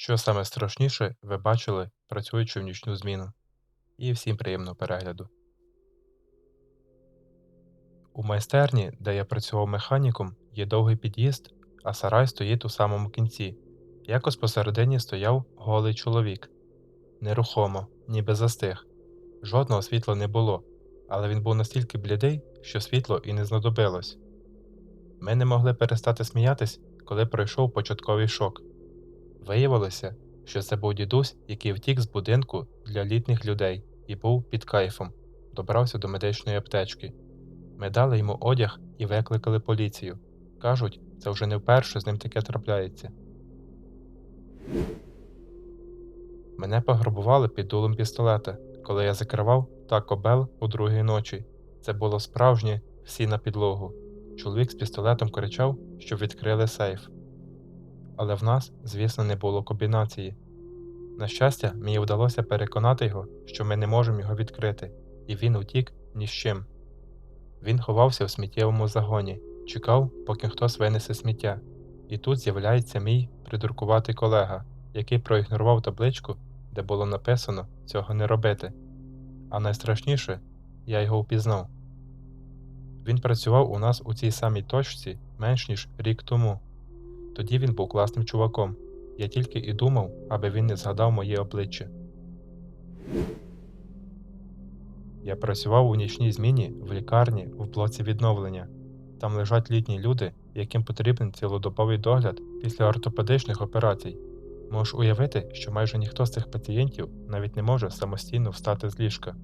Що саме страшніше ви бачили, працюючи в нічну зміну? І всім приємного перегляду. У майстерні, де я працював механіком, є довгий під'їзд, а сарай стоїть у самому кінці. Якось посередині стояв голий чоловік. Нерухомо, ніби застиг. Жодного світла не було, але він був настільки блідий, що світло і не знадобилось. Ми не могли перестати сміятись, коли пройшов початковий шок. Виявилося, що це був дідусь, який втік з будинку для літніх людей і був під кайфом, добрався до медичної аптечки. Ми дали йому одяг і викликали поліцію. Кажуть, це вже не вперше з ним таке трапляється. Мене пограбували під дулом пістолета, коли я закривав Тако Бел у другій ночі. Це було справжнє всі на підлогу. Чоловік з пістолетом кричав, щоб відкрили сейф. Але в нас, звісно, не було комбінації. На щастя, мені вдалося переконати його, що ми не можемо його відкрити, і він утік ні з чим. Він ховався в сміттєвому загоні, чекав, поки хтось винесе сміття, і тут з'являється мій придуркуватий колега, який проігнорував табличку, де було написано цього не робити. А найстрашніше, я його впізнав. Він працював у нас у цій самій точці менш ніж рік тому. Тоді він був класним чуваком. Я тільки і думав, аби він не згадав моє обличчя. Я працював у нічній зміні в лікарні в блоці відновлення. Там лежать літні люди, яким потрібен цілодобовий догляд після ортопедичних операцій. Можеш уявити, що майже ніхто з цих пацієнтів навіть не може самостійно встати з ліжка.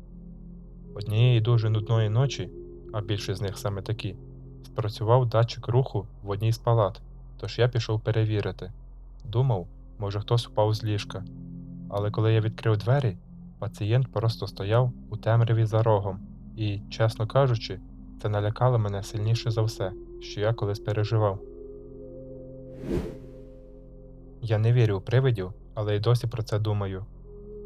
Однієї дуже нудної ночі, а більшість з них саме такі, спрацював датчик руху в одній з палат, тож я пішов перевірити. Думав, може хтось упав з ліжка. Але коли я відкрив двері, пацієнт просто стояв у темряві за рогом, і, чесно кажучи, це налякало мене сильніше за все, що я колись переживав. Я не вірю у привидів, але й досі про це думаю.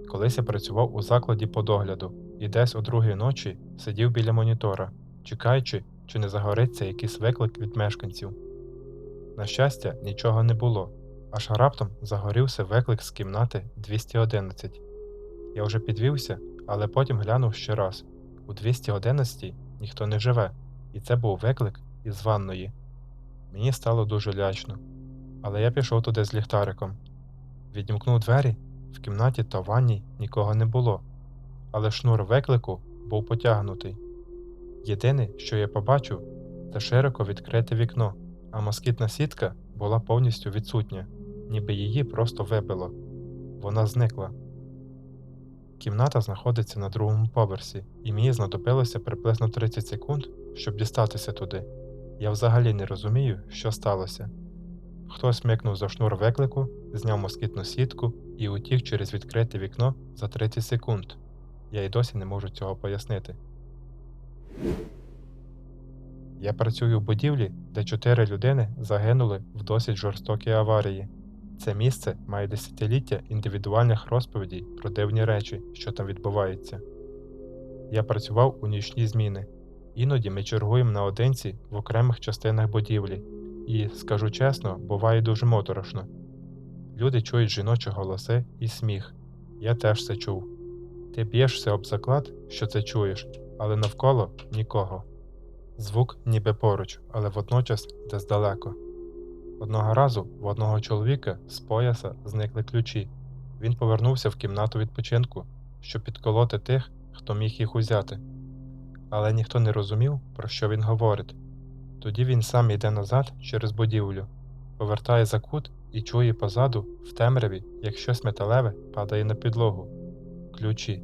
Колись я працював у закладі по догляду і десь о другій ночі сидів біля монітора, чекаючи, чи не загориться якийсь виклик від мешканців. На щастя, нічого не було, аж раптом загорівся виклик з кімнати 211. Я вже підвівся, але потім глянув ще раз у 211 ніхто не живе, і це був виклик із ванної. Мені стало дуже лячно, але я пішов туди з ліхтариком. Відімкнув двері, в кімнаті та ванній нікого не було, але шнур виклику був потягнутий. Єдине, що я побачив, це широко відкрите вікно, а москітна сітка була повністю відсутня, ніби її просто вибило. Вона зникла. Кімната знаходиться на другому поверсі, і мені знадобилося приблизно 30 секунд, щоб дістатися туди. Я взагалі не розумію, що сталося. Хтось смикнув за шнур виклику, зняв москітну сітку і утік через відкрите вікно за 30 секунд. Я й досі не можу цього пояснити. Я працюю в будівлі, де чотири людини загинули в досить жорстокій аварії. Це місце має десятиліття індивідуальних розповідей про дивні речі, що там відбуваються. Я працював у нічні зміни. Іноді ми чергуємо наодинці в окремих частинах будівлі, і, скажу чесно, буває дуже моторошно. Люди чують жіночі голоси і сміх. Я теж це чув. Ти б'єшся об заклад, що це чуєш, але навколо нікого. Звук ніби поруч, але водночас десь далеко. Одного разу в одного чоловіка з пояса зникли ключі. Він повернувся в кімнату відпочинку, щоб підколоти тих, хто міг їх узяти. Але ніхто не розумів, про що він говорить. Тоді він сам йде назад через будівлю, повертає за кут і чує позаду, в темряві, як щось металеве падає на підлогу. Ключі.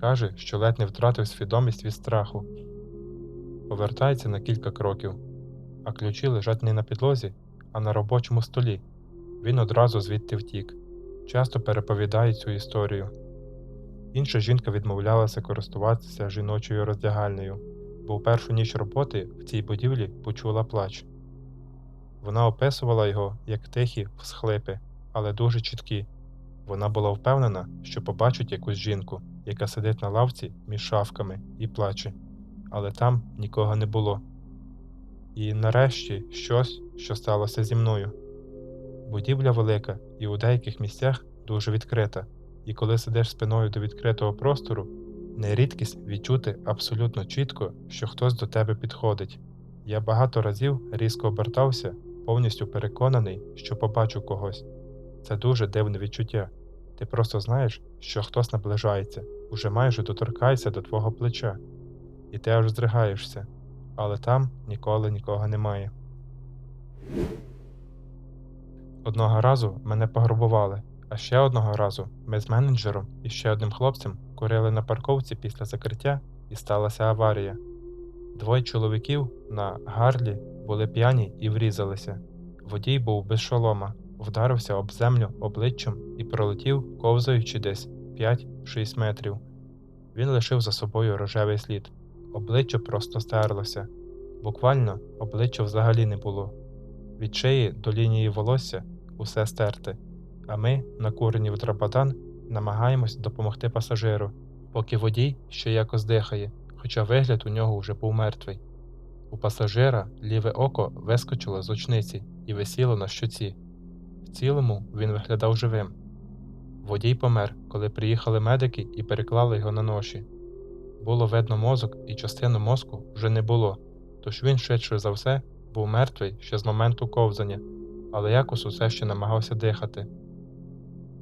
Каже, що ледь не втратив свідомість від страху. Повертається на кілька кроків, а ключі лежать не на підлозі, а на робочому столі. Він одразу звідти втік, часто переповідає цю історію. Інша жінка відмовлялася користуватися жіночою роздягальнею, бо в першу ніч роботи в цій будівлі почула плач. Вона описувала його як тихі всхлипи, але дуже чіткі. Вона була впевнена, що побачить якусь жінку, яка сидить на лавці між шафками і плаче, але там нікого не було. І нарешті щось, що сталося зі мною. Будівля велика і у деяких місцях дуже відкрита, і коли сидиш спиною до відкритого простору, не рідкість відчути абсолютно чітко, що хтось до тебе підходить. Я багато разів різко обертався, повністю переконаний, що побачу когось. Це дуже дивне відчуття. Ти просто знаєш, що хтось наближається, уже майже доторкається до твого плеча, і ти аж здригаєшся, але там ніколи нікого немає. Одного разу мене пограбували, а ще одного разу ми з менеджером і ще одним хлопцем курили на парковці після закриття і сталася аварія. Двоє чоловіків на гарлі були п'яні і врізалися. Водій був без шолома, вдарився об землю обличчям і пролетів, ковзаючи десь 5-6 метрів. Він лишив за собою рожевий слід. Обличчя просто стерлося. Буквально обличчя взагалі не було. Від шиї до лінії волосся усе стерте, а ми, накурені в драбадан, намагаємось допомогти пасажиру, поки водій ще якось дихає, хоча вигляд у нього вже був мертвий. У пасажира ліве око вискочило з очниці і висіло на щоці. В цілому він виглядав живим. Водій помер, коли приїхали медики і переклали його на ноші. Було видно мозок, і частину мозку вже не було, тож він швидше за все був мертвий ще з моменту ковзання, але якось усе ще намагався дихати.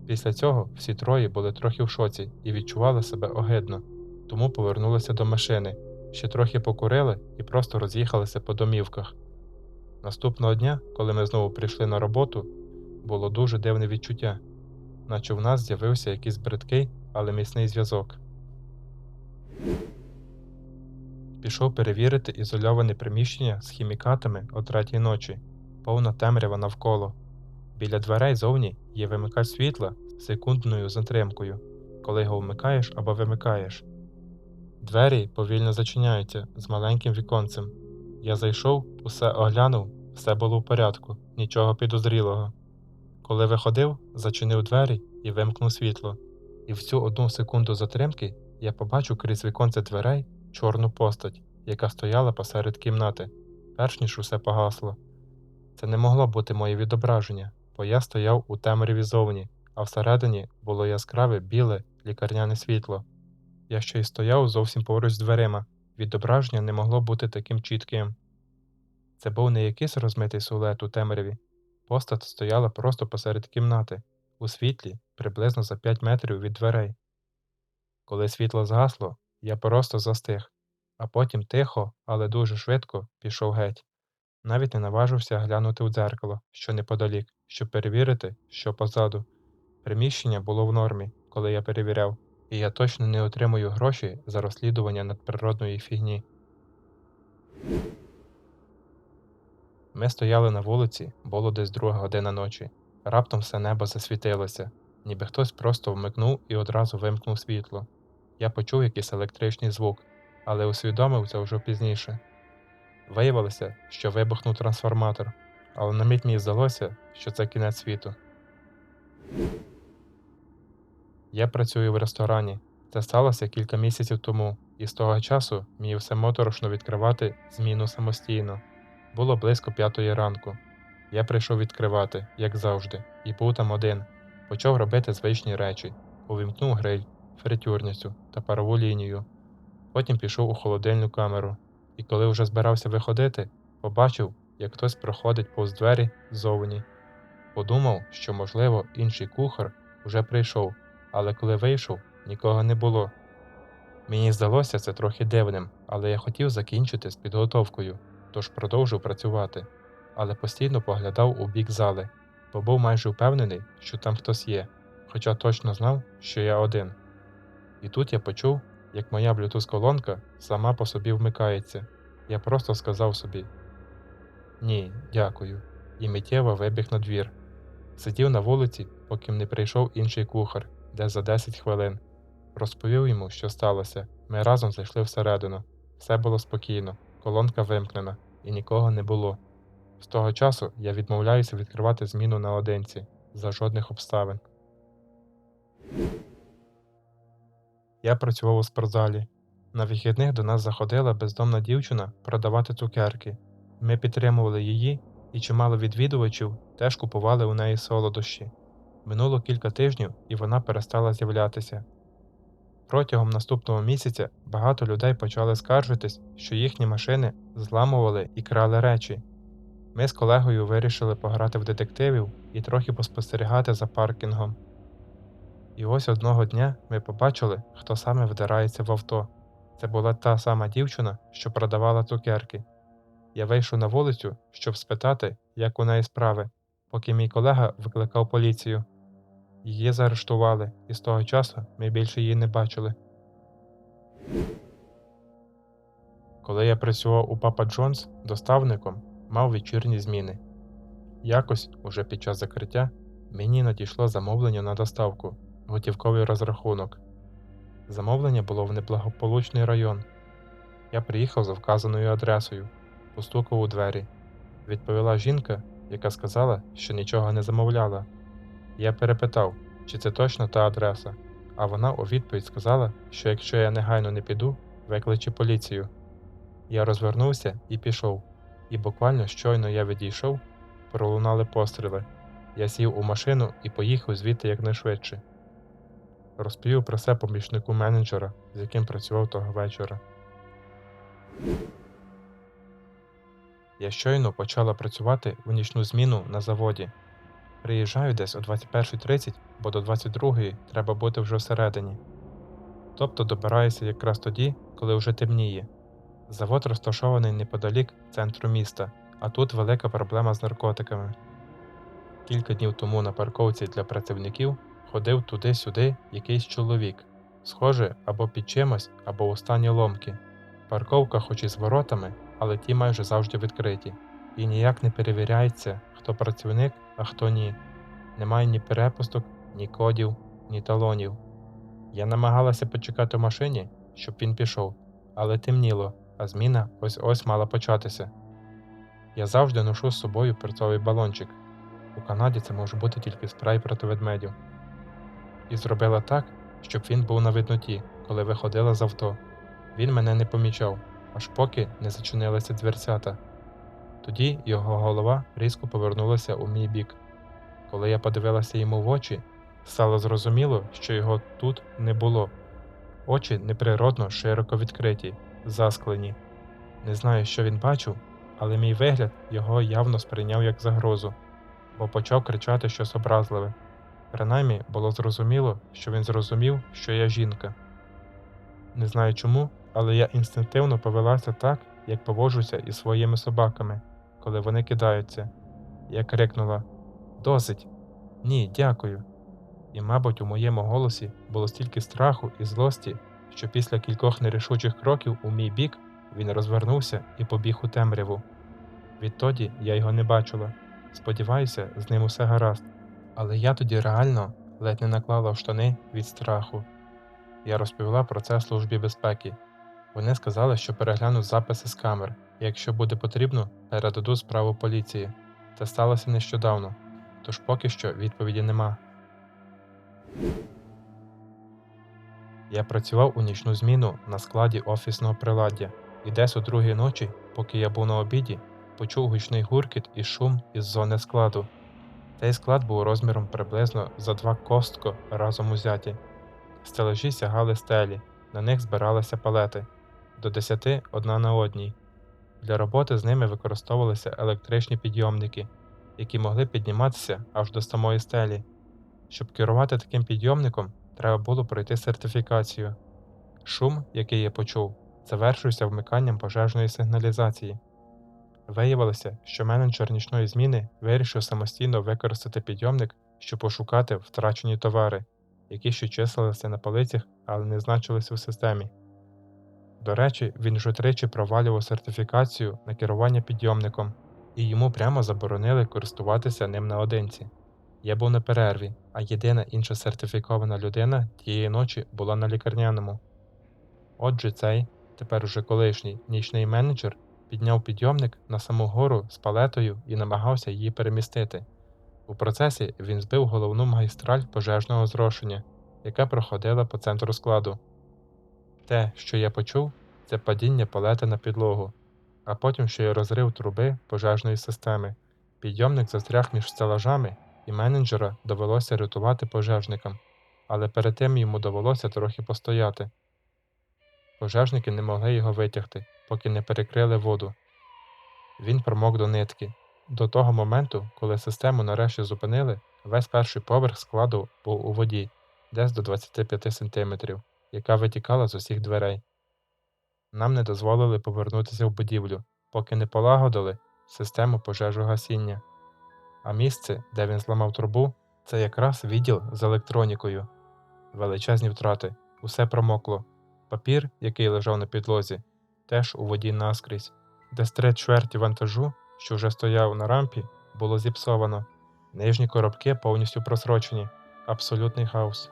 Після цього всі троє були трохи в шоці і відчували себе огидно, тому повернулися до машини, ще трохи покурили і просто роз'їхалися по домівках. Наступного дня, коли ми знову прийшли на роботу, було дуже дивне відчуття, наче в нас з'явився якийсь бридкий, але міцний зв'язок. Пішов перевірити ізольоване приміщення з хімікатами о третій ночі, повна темрява навколо. Біля дверей зовні є вимикач світла з секундною затримкою, коли його вмикаєш або вимикаєш. Двері повільно зачиняються з маленьким віконцем. Я зайшов, усе оглянув, все було в порядку, нічого підозрілого. Коли виходив, зачинив двері і вимкнув світло, і в цю одну секунду затримки я побачив крізь віконце дверей чорну постать, яка стояла посеред кімнати, перш ніж усе погасло. Це не могло бути моє відображення, бо я стояв у темряві зовні, а всередині було яскраве біле лікарняне світло. Я ще й стояв зовсім поруч з дверима, відображення не могло бути таким чітким. Це був не якийсь розмитий силует у темряві. Постать стояла просто посеред кімнати, у світлі приблизно за 5 метрів від дверей. Коли світло згасло, я просто застиг, а потім тихо, але дуже швидко пішов геть. Навіть не наважився глянути у дзеркало, що неподалік, щоб перевірити, що позаду. Приміщення було в нормі, коли я перевіряв, і я точно не отримую гроші за розслідування надприродної фігні. Ми стояли на вулиці, було десь друга година ночі. Раптом все небо засвітилося, ніби хтось просто вмикнув і одразу вимкнув світло. Я почув якийсь електричний звук, але усвідомив це вже пізніше. Виявилося, що вибухнув трансформатор, але на мить мені здалося, що це кінець світу. Я працюю в ресторані. Це сталося кілька місяців тому, і з того часу мені все моторошно відкривати зміну самостійно. Було близько п'ятої ранку. Я прийшов відкривати, як завжди, і був там один. Почав робити звичні речі, увімкнув гриль, фритюрницю та парову лінію. Потім пішов у холодильну камеру, і коли вже збирався виходити, побачив, як хтось проходить повз двері ззовні. Подумав, що, можливо, інший кухар уже прийшов, але коли вийшов, нікого не було. Мені здалося це трохи дивним, але я хотів закінчити з підготовкою, тож продовжив працювати, але постійно поглядав у бік зали, бо був майже впевнений, що там хтось є, хоча точно знав, що я один. І тут я почув, як моя Bluetooth колонка сама по собі вмикається. Я просто сказав собі Ні, дякую, і миттєво вибіг на двір. Сидів на вулиці, поки не прийшов інший кухар, де за 10 хвилин. Розповів йому, що сталося. Ми разом зайшли всередину. Все було спокійно, колонка вимкнена, і нікого не було. З того часу я відмовляюся відкривати зміну наодинці за жодних обставин. Я працював у спортзалі. На вихідних до нас заходила бездомна дівчина продавати цукерки. Ми підтримували її і чимало відвідувачів теж купували у неї солодощі. Минуло кілька тижнів, і вона перестала з'являтися. Протягом наступного місяця багато людей почали скаржитись, що їхні машини зламували і крали речі. Ми з колегою вирішили пограти в детективів і трохи поспостерігати за паркінгом. І ось одного дня ми побачили, хто саме вдирається в авто. Це була та сама дівчина, що продавала цукерки. Я вийшов на вулицю, щоб спитати, як у неї справи, поки мій колега викликав поліцію. Її заарештували, і з того часу ми більше її не бачили. Коли я працював у Папа Джонс доставником, мав вечірні зміни. Якось, уже під час закриття, мені надійшло замовлення на доставку, готівковий розрахунок. Замовлення було в неблагополучний район. Я приїхав за вказаною адресою, постукав у двері. Відповіла жінка, яка сказала, що нічого не замовляла. Я перепитав, чи це точно та адреса, а вона у відповідь сказала, що якщо я негайно не піду, викличе поліцію. Я розвернувся і пішов, і буквально щойно я відійшов, пролунали постріли. Я сів у машину і поїхав звідти якнайшвидше. Розповів про це помічнику менеджера, з яким працював того вечора. Я щойно почала працювати у нічну зміну на заводі. Приїжджаю десь о 21.30, бо до 22.00 треба бути вже всередині. Тобто добираюся якраз тоді, коли вже темніє. Завод розташований неподалік центру міста, а тут велика проблема з наркотиками. Кілька днів тому на парковці для працівників ходив туди-сюди якийсь чоловік, схоже або під чимось, або у стані ломки. Парковка, хоч і з воротами, але ті майже завжди відкриті, і ніяк не перевіряється, хто працівник, а хто ні. Немає ні перепусток, ні кодів, ні талонів. Я намагалася почекати в машині, щоб він пішов, але темніло, а зміна ось ось мала початися. Я завжди ношу з собою перцовий балончик. У Канаді це може бути тільки спрей проти ведмедів. І зробила так, щоб він був на видноті, коли виходила з авто. Він мене не помічав, аж поки не зачинилися дверцята. Тоді його голова різко повернулася у мій бік. Коли я подивилася йому в очі, стало зрозуміло, що його тут не було. Очі неприродно широко відкриті, засклені. Не знаю, що він бачив, але мій вигляд його явно сприйняв як загрозу, бо почав кричати щось образливе. Принаймні було зрозуміло, що він зрозумів, що я жінка. Не знаю чому, але я інстинктивно повелася так, як поводжуся із своїми собаками, коли вони кидаються. Я крикнула Досить! Ні, дякую. І, мабуть, у моєму голосі було стільки страху і злості, що після кількох нерішучих кроків у мій бік він розвернувся і побіг у темряву. Відтоді я його не бачила. Сподіваюся, з ним усе гаразд. Але я тоді реально ледь не наклала штани від страху. Я розповіла про це службі безпеки. Вони сказали, що переглянуть записи з камер, і якщо буде потрібно, передадуть справу поліції. Це сталося нещодавно, тож поки що відповіді нема. Я працював у нічну зміну на складі офісного приладдя, і десь о другій ночі, поки я був на обіді, почув гучний гуркіт і шум із зони складу. Цей склад був розміром приблизно за два костко разом узяті. Стележі сягали стелі, на них збиралися палети до десяти одна на одній. Для роботи з ними використовувалися електричні підйомники, які могли підніматися аж до самої стелі. Щоб керувати таким підйомником, треба було пройти сертифікацію. Шум, який я почув, завершився вмиканням пожежної сигналізації. Виявилося, що менеджер нічної зміни вирішив самостійно використати підйомник, щоб пошукати втрачені товари, які ще числилися на полицях, але не значилися у системі. До речі, він вже тричі провалював сертифікацію на керування підйомником, і йому прямо заборонили користуватися ним наодинці. Я був на перерві, а єдина інша сертифікована людина тієї ночі була на лікарняному. Отже, цей, тепер уже колишній нічний менеджер, підняв підйомник на саму гору з палетою і намагався її перемістити. У процесі він збив головну магістраль пожежного зрошення, яка проходила по центру складу. Те, що я почув, це падіння палети на підлогу, а потім ще й розрив труби пожежної системи, Підйомник застряг між стелажами, і менеджера довелося рятувати пожежникам, але перед тим йому довелося трохи постояти. Пожежники не могли його витягти, поки не перекрили воду. Він промок до нитки. До того моменту, коли систему нарешті зупинили, весь перший поверх складу був у воді, десь до 25 см, яка витікала з усіх дверей. Нам не дозволили повернутися в будівлю, поки не полагодили систему пожежогасіння. А місце, де він зламав трубу, це якраз відділ з електронікою. Величезні втрати, усе промокло. Папір, який лежав на підлозі, теж у воді наскрізь. Десь три чверті вантажу, що вже стояв на рампі, було зіпсовано. Нижні коробки повністю просрочені. Абсолютний хаос.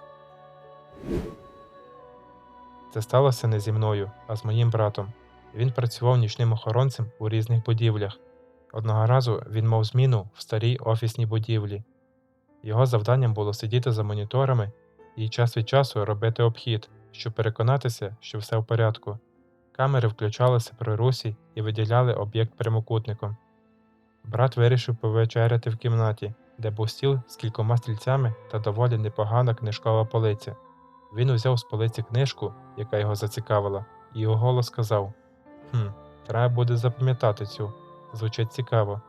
Це сталося не зі мною, а з моїм братом. Він працював нічним охоронцем у різних будівлях. Одного разу він мав зміну в старій офісній будівлі. Його завданням було сидіти за моніторами і час від часу робити обхід, щоб переконатися, що все в порядку. Камери включалися при русі і виділяли об'єкт прямокутником. Брат вирішив повечеряти в кімнаті, де був стіл з кількома стільцями та доволі непогана книжкова полиця. Він узяв з полиці книжку, яка його зацікавила, і його голос сказав: Хм, треба буде запам'ятати цю. Звучить цікаво.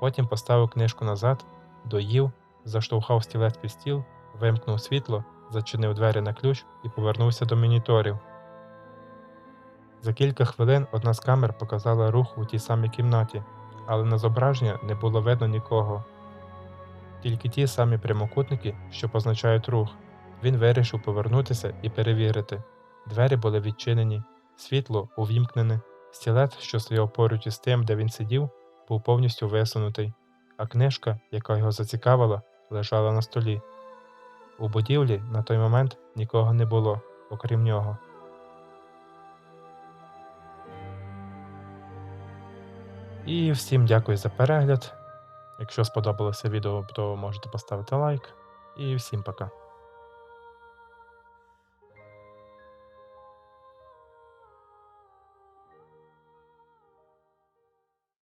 Потім поставив книжку назад, доїв, заштовхав стілець під стіл, вимкнув світло, зачинив двері на ключ і повернувся до моніторів. За кілька хвилин одна з камер показала рух у тій самій кімнаті, але на зображення не було видно нікого. Тільки ті самі прямокутники, що позначають рух. Він вирішив повернутися і перевірити. Двері були відчинені, світло увімкнене, стілець, що стояв поруч із тим, де він сидів, був повністю висунутий, а книжка, яка його зацікавила, лежала на столі. У будівлі на той момент нікого не було, окрім нього. І всім дякую за перегляд. Якщо сподобалося відео, то можете поставити лайк. І всім пока.